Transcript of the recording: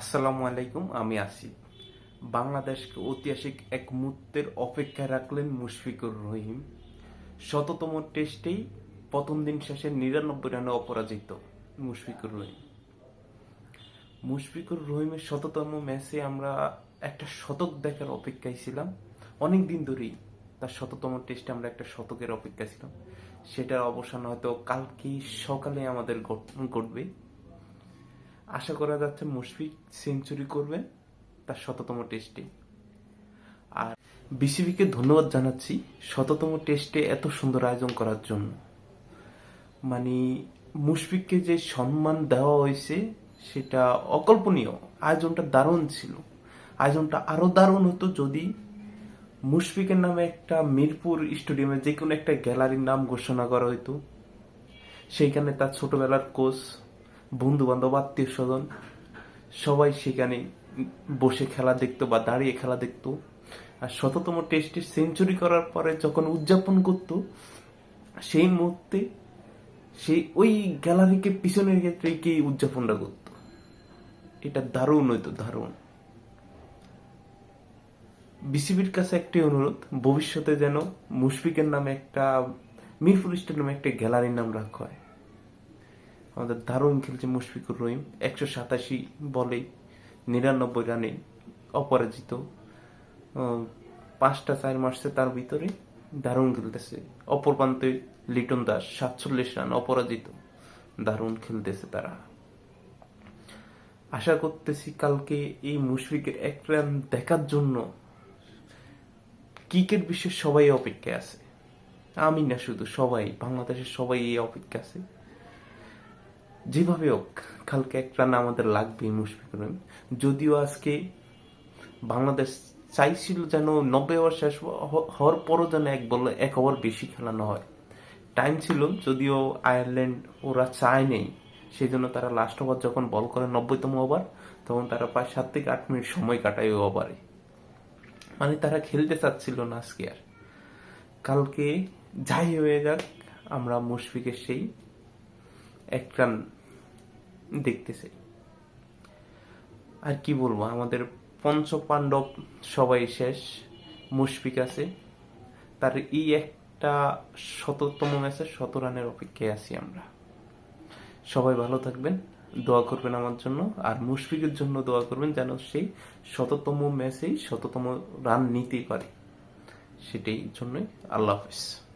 আসসালামু আলাইকুম, আমি আসিফ। বাংলাদেশকে ঐতিহাসিক এক মুহূর্তের অপেক্ষায় রাখলেন মুশফিকুর রহিম। শততম টেস্টেই প্রথম দিন শেষে নিরানব্বই রানে অপরাজিত মুশফিকুর রহিম। মুশফিকুর রহিমের শততম ম্যাচে আমরা একটা শতক দেখার অপেক্ষায় ছিলাম। অনেক দিন ধরেই তার শততম টেস্টে আমরা একটা শতকের অপেক্ষা ছিলাম। সেটার অবসান হয়তো কালকে সকালে আমাদের ঘটবে। আশা করা যাচ্ছে মুশফিক সেঞ্চুরি করবে, তার শততম টেস্টে। আর বিসিবিকে ধন্যবাদ জানাচ্ছি শততম টেস্টে এত সুন্দর আয়োজন করার জন্য। মানে মুশফিককে যে সম্মান দেওয়া হয়েছে, সেটা অকল্পনীয়। আয়োজনটা দারুণ ছিল। আয়োজনটা আরও দারুণ হতো যদি মুশফিকের নামে একটা মিরপুর স্টেডিয়ামে যে কোনো একটা গ্যালারির নাম ঘোষণা করা হতো সেইখানে তার ছোটবেলার কোচ বন্ধু বান্ধব আত্মীয় স্বজন সবাই সেখানে বসে খেলা দেখতো বা দাঁড়িয়ে খেলা দেখতো। আর শততম টেস্টে সেঞ্চুরি করার পরে যখন উদযাপন করতো, সেই মুহূর্তে সেই ওই গ্যালারিকে পিছনের ক্ষেত্রে কে উদযাপনটা করতো। এটা দারুণ হইতো, দারুণ। বিসিবির কাছে একটি অনুরোধ, ভবিষ্যতে যেন মুশফিকের নামে একটা মিরফুল মিরপুর স্টেডিয়ামে একটা গ্যালারির নাম রাখা হয়। আমাদের দারুণ খেলছে মুশফিকুর রহিম। একশো সাতাশি বলে নিরানব্বই রানে অপরাজিত। পাঁচটা চার মাসে তার ভিতরে দারুণ খেলতেছে। অপর প্রান্তে লিটন দাস, সাতচল্লিশ রান, অপরাজিত। দারুণ খেলতেছে তারা। আশা করতেছি কালকে এই মুশফিকের এক রান দেখার জন্য ক্রিকেট বিশ্বের সবাই অপেক্ষায় আছে। আমি না শুধু, সবাই, বাংলাদেশের সবাই এই অপেক্ষা আছে। যেভাবে হোক, কালকে এক রান আমাদের লাগবে মুশফিকুর রহিম। যদিও আজকে বাংলাদেশ চাইছিল যেন নব্বই ওভার শেষ হওয়ার পরও যেন এক বল, এক ওভার বেশি খেলানো হয়। টাইম ছিল, যদিও আয়ারল্যান্ড ওরা চায় নেই। সেই জন্য তারা লাস্ট ওভার যখন বল করে নব্বইতম ওভার, তখন তারা প্রায় সাত থেকে আট মিনিট সময় কাটায় ওই ওভারে। মানে তারা খেলতে চাচ্ছিল না আজকে আর। কালকে যাই হয়ে যাক, আমরা মুশফিকের সেই এক রান দেখতে চাই আর কি বলব, আমাদের পঞ্চ পাণ্ডব সবাই শেষ, মুশফিক আছে। তার এই একটা শততম ম্যাচে শত রানের অপেক্ষায় আছি আমরা। সবাই ভালো থাকবেন, দোয়া করবেন আমার জন্য, আর মুশফিকের জন্য দোয়া করবেন যেন সেই শততম ম্যাচেই শততম রান নিতেই পারে। সেটাই জন্যই আল্লাহ হাফিজ।